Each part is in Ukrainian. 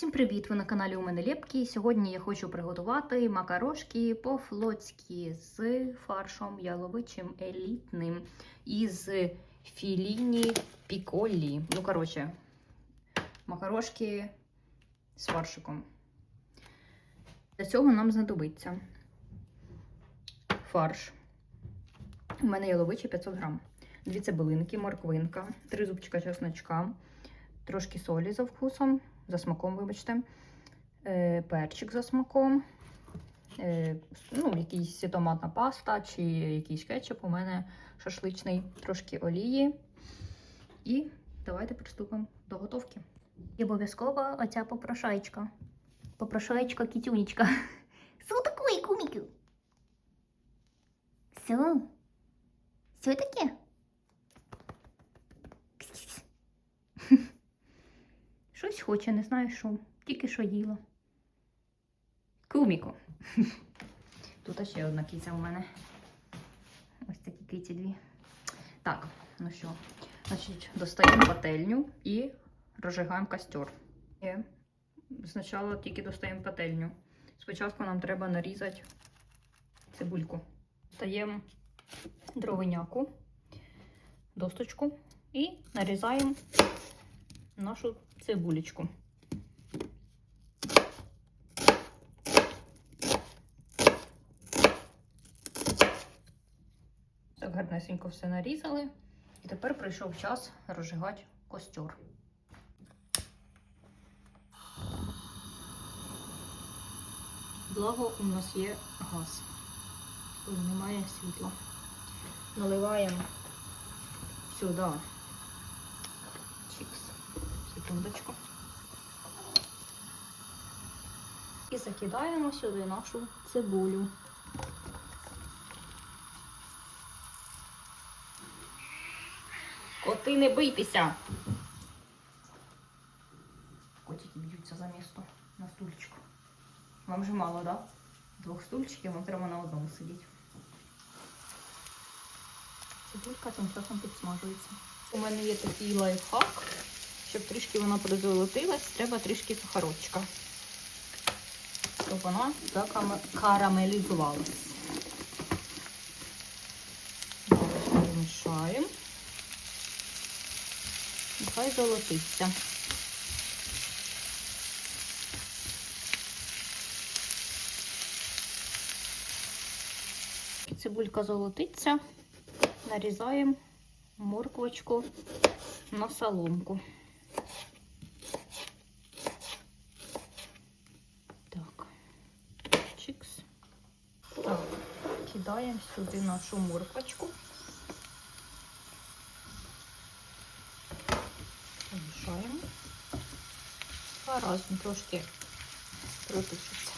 Всім привіт! Ви на каналі у мене Лепкі. Сьогодні я хочу приготувати макарошки по-флотськи з фаршом яловичим елітним із філіні піколі. Ну, коротше, макарошки з фаршиком. Для цього нам знадобиться фарш. У мене яловичий 500 грам. Дві цибулинки, морквинка, три зубчика чесночка, трошки солі за вкусом, за смаком, вибачте, е, перчик за смаком, е, ну, якийсь томатна паста чи якийсь кетчуп. У мене шашличний, трошки олії. І давайте приступимо до готовки. І обов'язково оця попрошайчка. Попрошаєчка кітюнечка. Що таке, куміку? Все? Все таке? Щось хоче, не знаю що. Тільки що їла. Куміку. Тут ще одна киця у мене. Ось такі киці дві. Так, ну що, значить, достаємо пательню і розжигаємо костер. І спочатку тільки достаємо пательню. Спочатку нам треба нарізати цибульку. Стаємо дровиняку, досточку і нарізаємо нашу цибулечку. Так, гарнесенько все нарізали. І тепер прийшов час розжигати костер. Благо у нас є газ, коли немає світла. Наливаємо сюди. Секундочку. І закидаємо сюди нашу цибулю. Коти не бийтеся. Котики б'ються за місто на стульчику. Вам же мало, да? Двох стульчиків, вам треба на одному сидіти. Цибулька тим часом підсмажується. У мене є такий лайфхак. Щоб трішки вона призолотилась, треба трішки сахарочка. Щоб вона закарамелізувалась. Перемішаємо. Нехай золотиться. Цибулька золотиться, нарізаємо морквочку на соломку. кидаємо сюди нашу морквочку. Помішаємо. А разом трошки протушиться.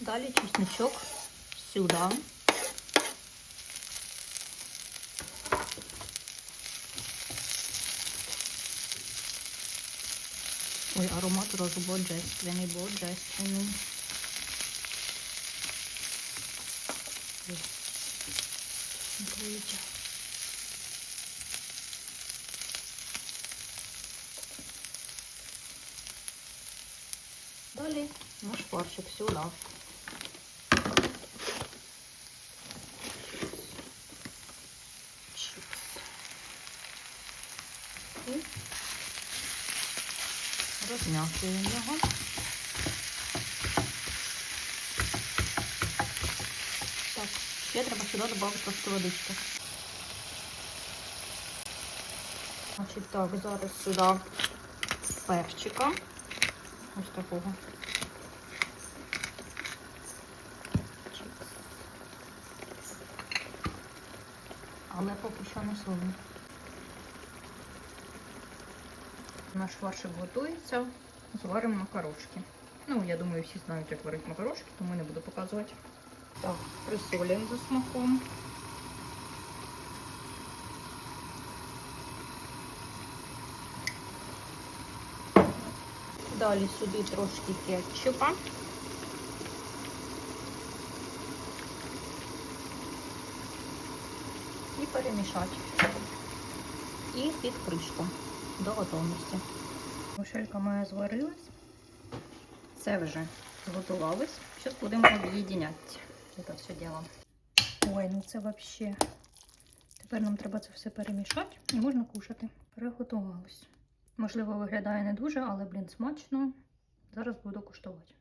Далі чесночок сюди. Ой, аромат розу божественний, божественний. Дивіться. Далі наш фаршик сюди. Розм'якуємо його. Так, ще треба сюди додати трошки водички. Значить, так, зараз сюди перчика. Ось такого. Але поки що не солоно. Наш фаршик готується. Зваримо макарошки. Ну, я думаю, всі знають, як варити макарошки, тому не буду показувати. Так, присолюємо за смаком. Далі сюди трошки кетчупа. І перемішати. І під кришку до готовності. Мушелька моя зварилась. Це вже зготувалось. Зараз будемо об'єдняти це все діло. Ой, ну це взагалі. Тепер нам треба це все перемішати і можна кушати. Приготувалось. Можливо, виглядає не дуже, але, блін, смачно. Зараз буду куштувати.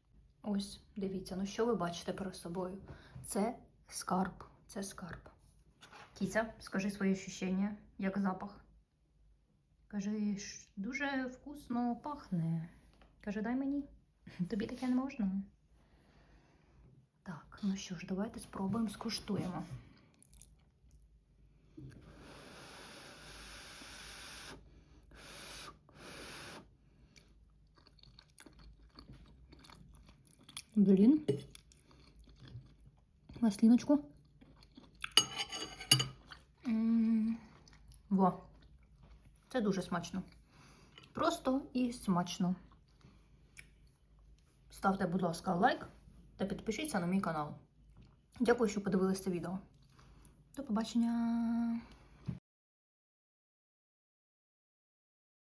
Ось, дивіться, ну що ви бачите перед собою? Це скарб. Це скарб. Кіця, скажи свої ощущення, як запах. Кажи, «Ш- дуже вкусно пахне. Каже, дай мені. Тобі таке не можна. Так, ну що ж, давайте спробуємо, скуштуємо. Блін. Масліночку. Во. Це дуже смачно. Просто і смачно. Ставте, будь ласка, лайк та підпишіться на мій канал. Дякую, що подивилися відео. До побачення!